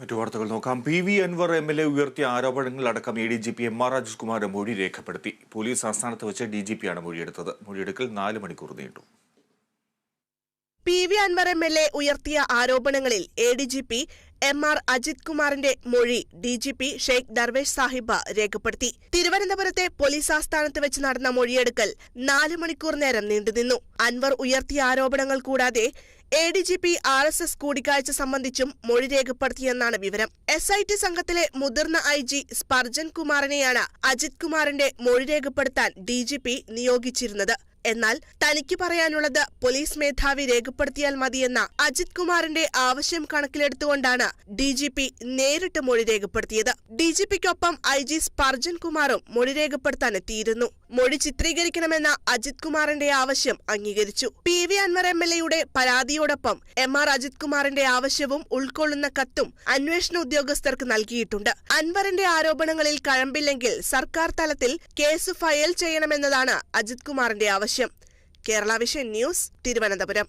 മറ്റു വാർത്തകൾ നോക്കാം. P V Anvar M L A ഉയർത്തിയ ആരോപണങ്ങളടക്കം A D G P M R രാജകുമാരുടെ മൊഴി രേഖപ്പെടുത്തി. പോലീസ് ആസ്ഥാനത്ത് വെച്ച് ഡി ജി പിയാണ് മൊഴിയെടുത്തത്. മൊഴിയെടുക്കൽ നാല് മണിക്കൂർ നീണ്ടു. P V Anvar M L A ഉയർത്തിയ ആരോപണങ്ങളിൽ A D G P M R Ajith കുമാറിന്റെ മൊഴി D G P Shaikh Darvesh Sahib രേഖപ്പെടുത്തി. തിരുവനന്തപുരത്തെ പോലീസ് ആസ്ഥാനത്ത് വെച്ച് നടന്ന മൊഴിയെടുക്കൽ നാല് മണിക്കൂർ നേരം നീണ്ടുനിന്നു അൻവർ ഉയർത്തിയ ആരോപണങ്ങൾ കൂടാതെ A D G P R S S കൂടിക്കാഴ്ച സംബന്ധിച്ചും മൊഴി രേഖപ്പെടുത്തിയെന്നാണ് വിവരം. എസ് ഐ ടി സംഘത്തിലെ മുതിർന്ന ഐ ജി സ്പർജൻ കുമാറിനെയാണ് അജിത് കുമാറിന്റെ മൊഴി രേഖപ്പെടുത്താൻ ഡി ജി പി നിയോഗിച്ചിരുന്നത്. എന്നാൽ തനിക്ക് പറയാനുള്ളത് പോലീസ് മേധാവി രേഖപ്പെടുത്തിയാൽ മതിയെന്ന അജിത് കുമാറിന്റെ ആവശ്യം കണക്കിലെടുത്തുകൊണ്ടാണ് ഡി ജി പി നേരിട്ട് മൊഴി രേഖപ്പെടുത്തിയത്. ഡി ജി പിക്കൊപ്പം ഐ ജി സ്പർജൻ കുമാറും മൊഴി രേഖപ്പെടുത്താൻ എത്തിയിരുന്നു മൊഴി ചിത്രീകരിക്കണമെന്ന അജിത് കുമാറിന്റെ ആവശ്യം അംഗീകരിച്ചു. P V Anvar M L എയുടെ പരാതിയോടൊപ്പം എം ആർ അജിത് കുമാറിന്റെ ആവശ്യവും ഉൾക്കൊള്ളുന്ന കത്തും അന്വേഷണ ഉദ്യോഗസ്ഥർക്ക് നൽകിയിട്ടുണ്ട്. അൻവറിന്റെ ആരോപണങ്ങളിൽ കഴമ്പില്ലെങ്കിൽ സർക്കാർ തലത്തിൽ കേസ് ഫയൽ ചെയ്യണമെന്നതാണ് അജിത് കുമാറിന്റെ ആവശ്യം കേരള വിഷൻ ന്യൂസ് തിരുവനന്തപുരം.